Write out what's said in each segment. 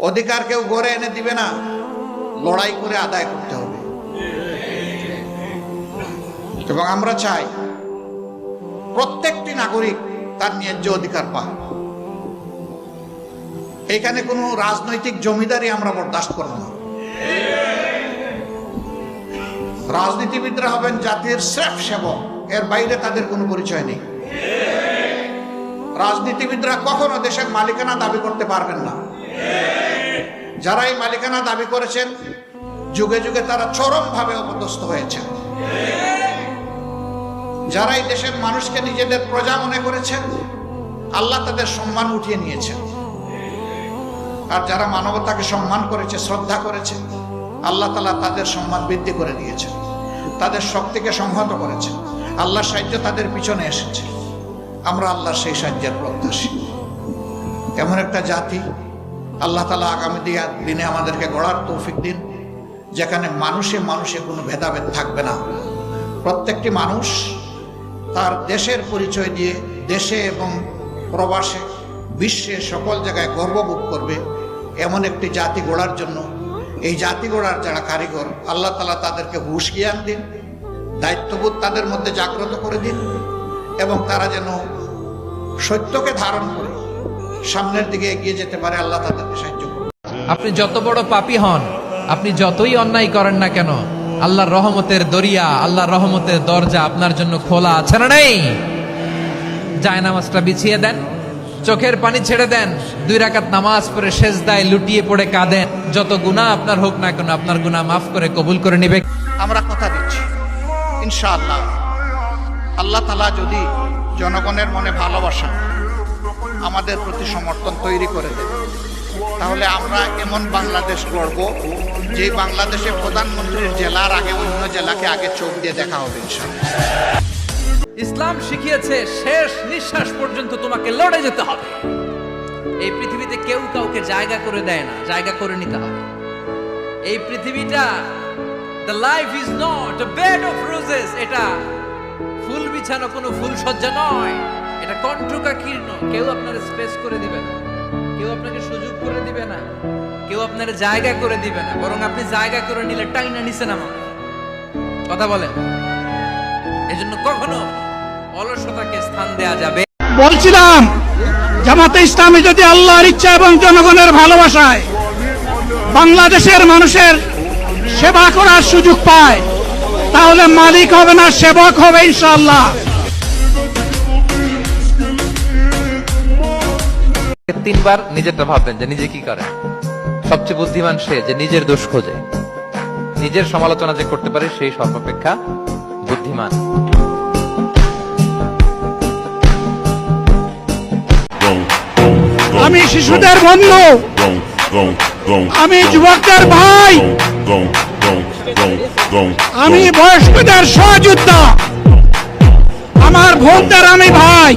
অধিকার কেউ ঘরে এনে দিবে না। লড়াই করে আদায় করতে হবে। এবং আমরা চাই প্রত্যেকটি নাগরিক তার ন্যায্য অধিকার পাক। এখানে কোনো রাজনৈতিক জমিদারি আমরা বরদাস্ত করব না। রাজনীতিবিদরা হবেন জাতির শ্রেফ সেবক, এর বাইরে তাদের কোনো পরিচয় নেই। রাজনীতিবিদরা কখনো দেশের মালিকানা দাবি করতে পারবেন না। যারা এই মালিকানা দাবি করেছেন, যুগে যুগে তারা চরমভাবে অপদস্থ হয়েছেন। যারা এই দেশের মানুষকে নিজেদের প্রজা মনে করেছেন, আল্লাহ তাদের সম্মান উঠিয়ে নিয়েছেন। আর যারা মানবতাকে সম্মান করেছে, শ্রদ্ধা করেছে, আল্লাহ তালা তাদের সম্মান বৃদ্ধি করে দিয়েছেন। তাদের শক্তিকে সংহত করেছেন। আল্লাহর সাহায্য তাদের পিছনে এসেছে। আমরা আল্লাহর সেই সাহায্যের প্রত্যাশী। এমন একটা জাতি আল্লাহ তালা আগামী দিনে আমাদেরকে গড়ার তৌফিক দিন। যেখানে মানুষে মানুষে কোনো ভেদাভেদ থাকবে না। প্রত্যেকটি মানুষ তার দেশের পরিচয় দিয়ে দেশে এবং প্রবাসে বিশ্বে সকল জায়গায় গর্ববোধ করবে এমন একটি জাতি গড়ার জন্য। এই জাতি গড়ার যারা কারিগর, আল্লাহ তালা তাদেরকে হুশ জ্ঞান দিন, দায়িত্ববোধ তাদের মধ্যে জাগ্রত করে দিন এবং তারা যেন সত্যকে ধারণ করে। সামনের দিকে এগিয়ে যেতে পারে আল্লাহ তাদেরকে সাহায্য করুন। আপনি যত বড় পাপী হন আপনি যতই অন্যায় করেন না কেন আল্লাহর রহমতের দরিয়া আল্লাহর রহমতের দরজা আপনার জন্য খোলা আছে না নেই? যায় নামাজটা বিছিয়ে দেন চোখের পানি ছেড়ে দেন দুই রাকাত নামাজ পড়ে শেষ দায় লুটিয়ে পড়ে কাঁদেন। যত গুনাহ আপনার হোক না কেন আপনার গুনাহ মাফ করে কবুল করে নেবে। আমরা কথা দিচ্ছি ইনশাআল্লাহ। আল্লাহ তালা যদি জনগণের মনে ভালোবাসা আমাদের প্রতি সমর্থন তৈরি করে দেন তাহলে আমরা এমন বাংলাদেশ গড়ব যে বাংলাদেশে প্রধানমন্ত্রীর জেলার আগে অন্য জেলাকে আগে চোখ দিয়ে দেখা হবে ইসলাম শিখিয়েছে, শেষ নিঃশ্বাস পর্যন্ত তোমাকে লড়ে যেতে হবে। এই পৃথিবীতে কেউ কাউকে জায়গা করে দেয় না, জায়গা করে নিতে হবে। এই পৃথিবীটা the life is not bed of roses এটা ফুল বিছানো কোনো ফুল সজ্জা নয়। এটা কণ্ঠকা কীর্ণ কেউ আপনার স্পেস করে দিবে না। কেউ আপনাকে সুযোগ করে দিবে না। কেউ আপনার জায়গা করে দিবে না। বরং আপনি জায়গা করে নিলে টাইনা নিচে নামাবে কথা বলেন। এজন্য কখনো অলসতাকে স্থান দেয়া যাবে বলছিলাম, জামাতে ইসলামী যদি আল্লাহর ইচ্ছা এবং জনগণের ভালোবাসায় বাংলাদেশের মানুষের সেবা করার সুযোগ পায়, তাহলে মালিক হবে না সেবক হবে ইনশাআল্লাহ। তিনবার নিজেরটা ভাববেন যে নিজে কি করে। সবচেয়ে বুদ্ধিমান সে যে নিজের দোষ খোঁজে। নিজের সমালোচনা যে করতে পারে সেই সর্বাপেক্ষা বুদ্ধিমান। আমি শিশুদের বন্ধু। আমি যুবকদের ভাই। আমি বয়স্কদের সহযোদ্ধা। আমার ভোটদের আমি ভাই।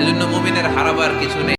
এজন্য মুমিনের হারাবার কিছু নেই।